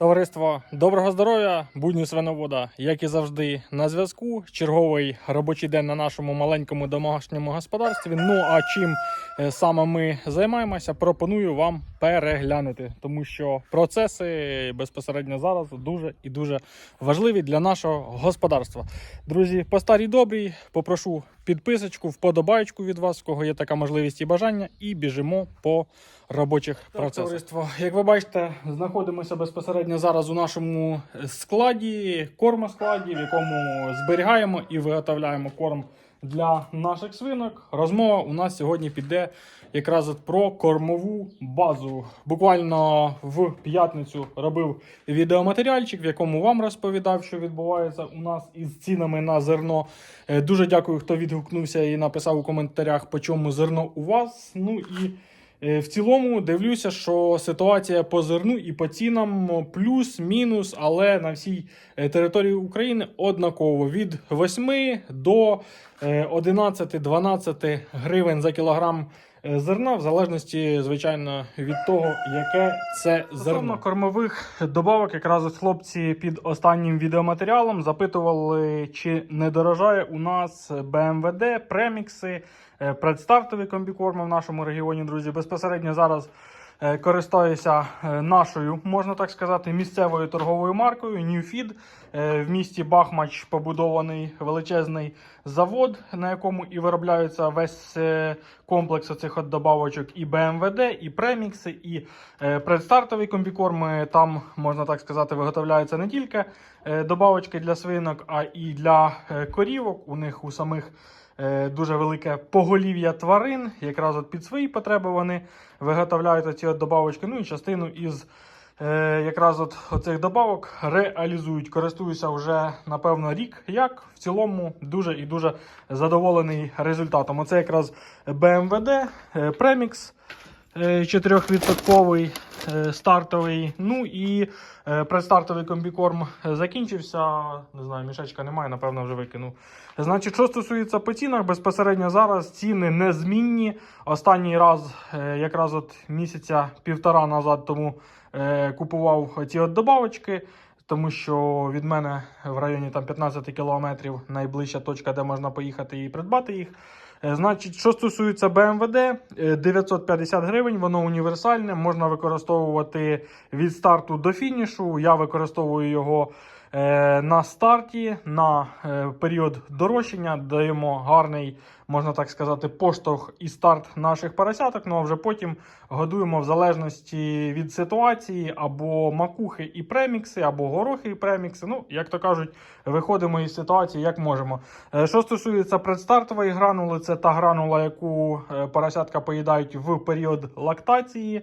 Товариство, доброго здоров'я, будні свиновода, як і завжди, на зв'язку. Черговий робочий день на нашому маленькому домашньому господарстві. Ну а чим е, саме ми займаємося, пропоную вам переглянути, тому що процеси безпосередньо зараз дуже і дуже важливі для нашого господарства. Друзі, по старій добрій попрошу підписочку, вподобайку від вас, в кого є така можливість і бажання, і біжимо по робочих процесах. Товариство, як ви бачите, знаходимося безпосередньо зараз у нашому складі, кормоскладі, в якому зберігаємо і виготовляємо корм для наших свинок. Розмова у нас сьогодні піде якраз про кормову базу. Буквально в п'ятницю робив відеоматеріальчик, в якому вам розповідав, що відбувається у нас із цінами на зерно. Е, Дуже дякую, хто відгукнувся і написав у коментарях, по чому зерно у вас. Ну і В цілому дивлюся, що ситуація по зерну і по цінам плюс-мінус, але на всій е, території України однаково. Від 8 до е, 11-12 гривень за кілограм е, зерна, в залежності, звичайно, від того, яке це зерно. кормових добавок, якраз хлопці під останнім відеоматеріалом запитували, чи не дорожає у нас БМВД, премікси. представтові Предстартові комбікорми в нашому регіоні, друзі. Безпосередньо зараз е, користуюся е, нашою, можна так сказати, місцевою торговою маркою Newfeed. Е, В місті Бахмач побудований величезний завод, на якому і виробляється весь комплекс оцих от добавочок і БМВД, і премікси, і предстартові комбікорми. Там, можна так сказати, виготовляються не тільки добавочки для свинок, а і для корівок. У них у самих дуже велике поголів'я тварин. Якраз от під свої потреби вони виготовляють ці добавочки. Ну і частину із е, якраз от оцих добавок реалізують. Користуюся вже напевно рік. Як в цілому дуже і дуже задоволений результатом. Оце якраз БМВД, Премікс. Е, 4% е, стартовий. Ну і е, предстартовий комбікорм закінчився. Не знаю, мішечка немає, напевно, вже викинув. Значить, що стосується по цінах, безпосередньо зараз ціни незмінні. Останній раз, е, якраз от місяця півтора назад тому е, купував ці от добавочки. Тому що від мене в районі там 15 кілометрів найближча точка, де можна поїхати і придбати їх. Е, Значить, що стосується БМВД, е, 950 гривень, воно універсальне, можна використовувати від старту до фінішу. Я використовую його е, на старті, на е, період дорощення, даємо гарний, можна так сказати, поштовх і старт наших поросяток. Ну а вже потім годуємо в залежності від ситуації або макухи і премікси, або горохи і премікси. Ну, як то кажуть, виходимо із ситуації як можемо. Е, Що стосується предстартової гранули, це та гранула, яку е, поросятка поїдають в період лактації.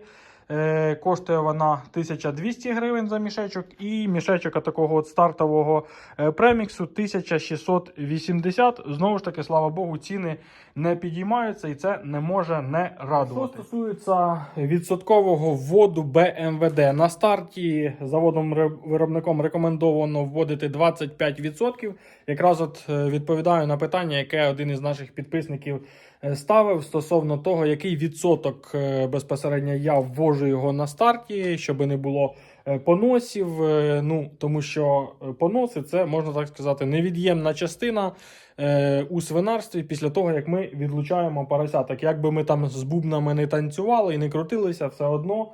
Е, Коштує вона 1200 гривень за мішечок, і мішечок такого от стартового е, преміксу 1680. Знову ж таки, слава Богу, ціни не підіймаються і це не може не радувати. Що стосується відсоткового вводу БМВД, на старті заводом виробником рекомендовано вводити 25%. Якраз от е, відповідаю на питання, яке один із наших підписників е, ставив стосовно того, який відсоток е, безпосередньо я ввожу його на старті, щоб не було поносів. Ну тому що поноси це можна так сказати невід'ємна частина е, у свинарстві після того, як ми відлучаємо поросяток. Як би ми там з бубнами не танцювали і не крутилися, все одно.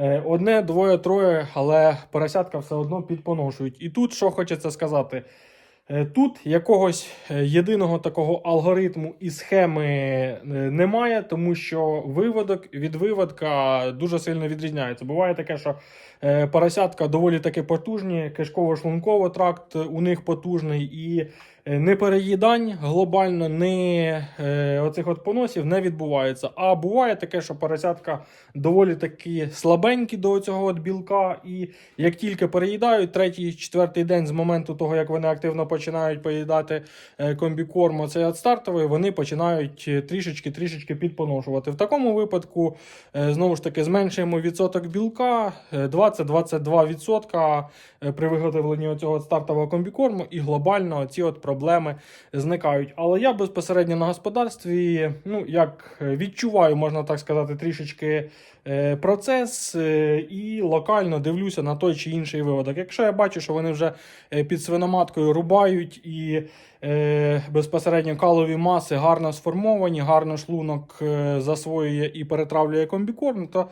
Е, Одне, двоє, троє, але поросятка все одно підпоношують. І тут що хочеться сказати. Е, Тут якогось е, єдиного такого алгоритму і схеми немає, тому що виводок від виводка дуже сильно відрізняється. Буває таке, що поросятка доволі таки потужні, кишково-шлунковий тракт у них потужний, і е, не переїдань глобально, не е, оцих от поносів не відбувається. А буває таке, що поросятка доволі таки слабенькі до цього от білка, і як тільки переїдають третій, четвертий день з моменту того, як вони активно починають поїдати е, комбікорм, оцей от стартовий, вони починають е, трішечки-трішечки підпоношувати. В такому випадку, е, знову ж таки, зменшуємо відсоток білка, е, 20-22% е, при виготовленні цього стартового комбікорму, і глобально ці от проблеми зникають. Але я безпосередньо на господарстві, ну як е, відчуваю, можна так сказати, трішечки е, процес е, і локально дивлюся на той чи інший виводок. Якщо я бачу, що вони вже під свиноматкою рубають і безпосередньо калові маси гарно сформовані, гарно шлунок засвоює і перетравлює комбікорм, то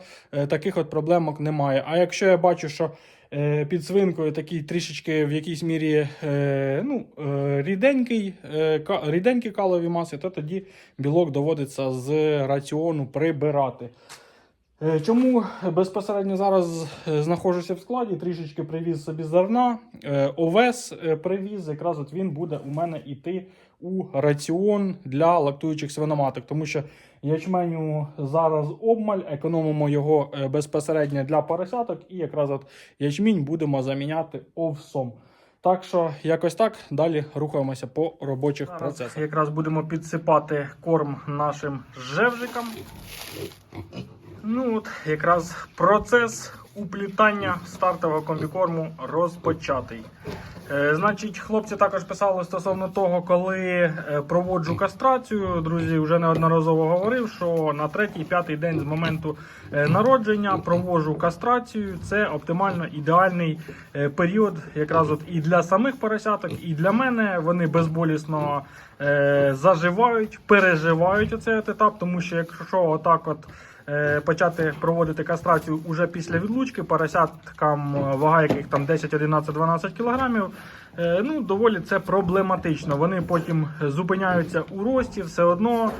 таких от проблемок немає. А якщо я бачу, що е, під свинкою такий трішечки в якійсь мірі е, ну, е, ріденький, ріденькі калові маси, то тоді білок доводиться з раціону прибирати. Чому безпосередньо зараз знаходжуся в складі, трішечки привіз собі зерна, овес привіз, якраз от він буде у мене йти у раціон для лактуючих свиноматок, тому що ячменю зараз обмаль, економимо його е, безпосередньо для поросяток, і якраз от ячмінь будемо заміняти овсом. Так що якось так далі рухаємося по робочих процесах. Якраз будемо підсипати корм нашим жевжикам. Ну от якраз процес уплітання стартового комбікорму розпочатий. Е, значить, хлопці також писали стосовно того, коли е, проводжу кастрацію. Друзі, вже неодноразово говорив, що на третій-п'ятий день з моменту е, народження проводжу кастрацію. Це оптимально ідеальний період, якраз от і для самих поросяток, і для мене. Вони безболісно заживають, переживають оцей етап, тому що якщо отак от. Е, Почати проводити кастрацію уже після відлучки, поросяткам е, вага яких там 10, 11, 12 кілограмів. е, Ну, доволі це проблематично. Вони потім зупиняються у рості, все одно.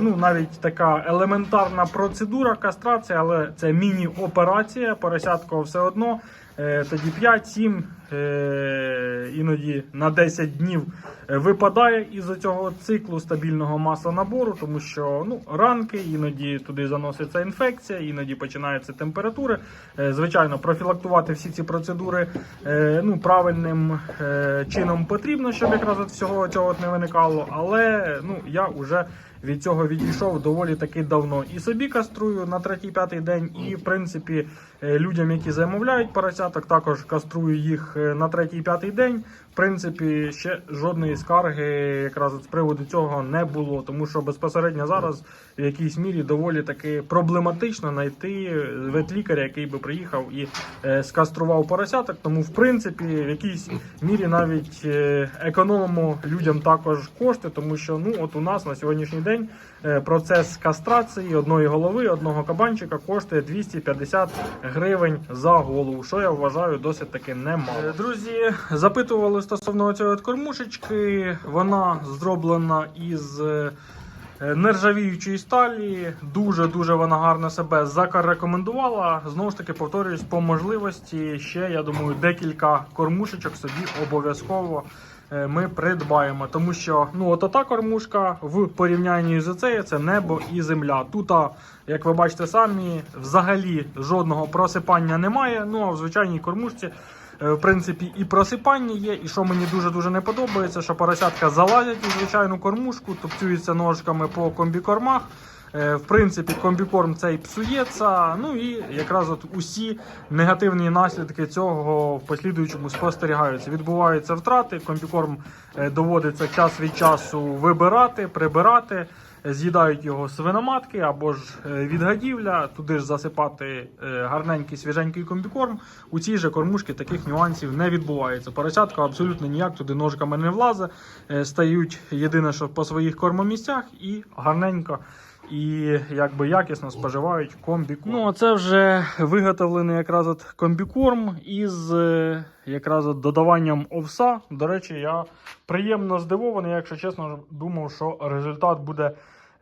Ну, навіть така елементарна процедура кастрації, але це міні-операція. Поросятко все одно. Е, Тоді 5-7, е, іноді на 10 днів е, випадає із цього циклу стабільного маслонабору, тому що ну, ранки, іноді туди заноситься інфекція, іноді починаються температури. Звичайно, профілактувати всі ці процедури ну, правильним чином потрібно, щоб якраз от всього цього не виникало. Але ну, я вже від цього відійшов доволі таки давно. І собі каструю на третій-п'ятий день, і в принципі е, людям, які замовляють поросяток, також каструю їх е, на третій-п'ятий день. Принципі, ще жодної скарги якраз з приводу цього не було, тому що безпосередньо зараз в якійсь мірі доволі таки проблематично знайти ветлікаря, який би приїхав і е, скастрував поросяток. Тому, в принципі, в якійсь мірі навіть е, економимо людям також кошти, тому що ну от у нас на сьогоднішній день е, процес кастрації одної голови, одного кабанчика коштує 250 гривень за голову, що я вважаю досить таки немало. Е, Друзі, запитували стосовно цієї кормушечки. Вона зроблена із. е, Нержавіючої сталі, дуже дуже вона гарно себе зарекомендувала. Знову ж таки, повторююсь, по можливості ще я думаю, декілька кормушечок собі обов'язково е, ми придбаємо. Тому що ну от та кормушка в порівнянні з цією це небо і земля. Тут, як ви бачите самі, взагалі жодного просипання немає. Ну а в звичайній кормушці. Е, В принципі, і просипання є, і що мені дуже дуже не подобається, що поросятка залазять у звичайну кормушку, тупцюються ножками по комбікормах. Е, В принципі, комбікорм цей псується. Ну і якраз от усі негативні наслідки цього в послідуючому спостерігаються. Відбуваються втрати. Комбікорм е, доводиться час від часу вибирати, прибирати. З'їдають його свиноматки або ж е, відгадівля, туди ж засипати е, гарненький свіженький комбікорм. У цій же кормушці таких нюансів не відбувається. Поросятка абсолютно ніяк туди ножками не влазить, е, стають єдине, що по своїх кормомісцях і гарненько і якби якісно споживають комбікорм. Ну, це вже виготовлений якраз от комбікорм із е, якраз от додаванням овса. До речі, я приємно здивований, якщо чесно, думав, що результат буде.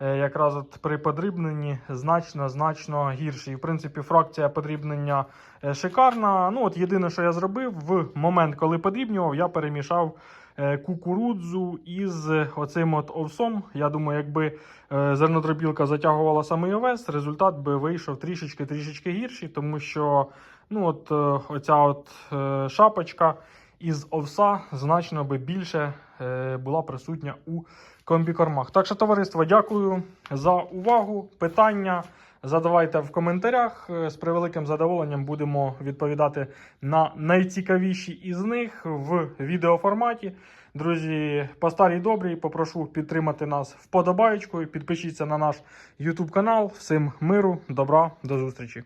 е, Якраз от при подрібненні значно значно гірший. В принципі, фракція подрібнення е, шикарна. Ну, от єдине, що я зробив, в момент, коли подрібнював, я перемішав кукурудзу із оцим от овсом. Я думаю, якби е, зернодробілка затягувала самий овес, результат би вийшов трішечки-трішечки гірший, тому що ну, от, е, оця от е, шапочка із овса значно би більше е, була присутня у комбікормах. Так що, товариство, дякую за увагу. Питання задавайте в коментарях. Е, З превеликим задоволенням будемо відповідати на найцікавіші із них в відеоформаті. Друзі, по старій добрій попрошу підтримати нас вподобаєчкою. Підпишіться на наш YouTube канал. Всім миру, добра, до зустрічі.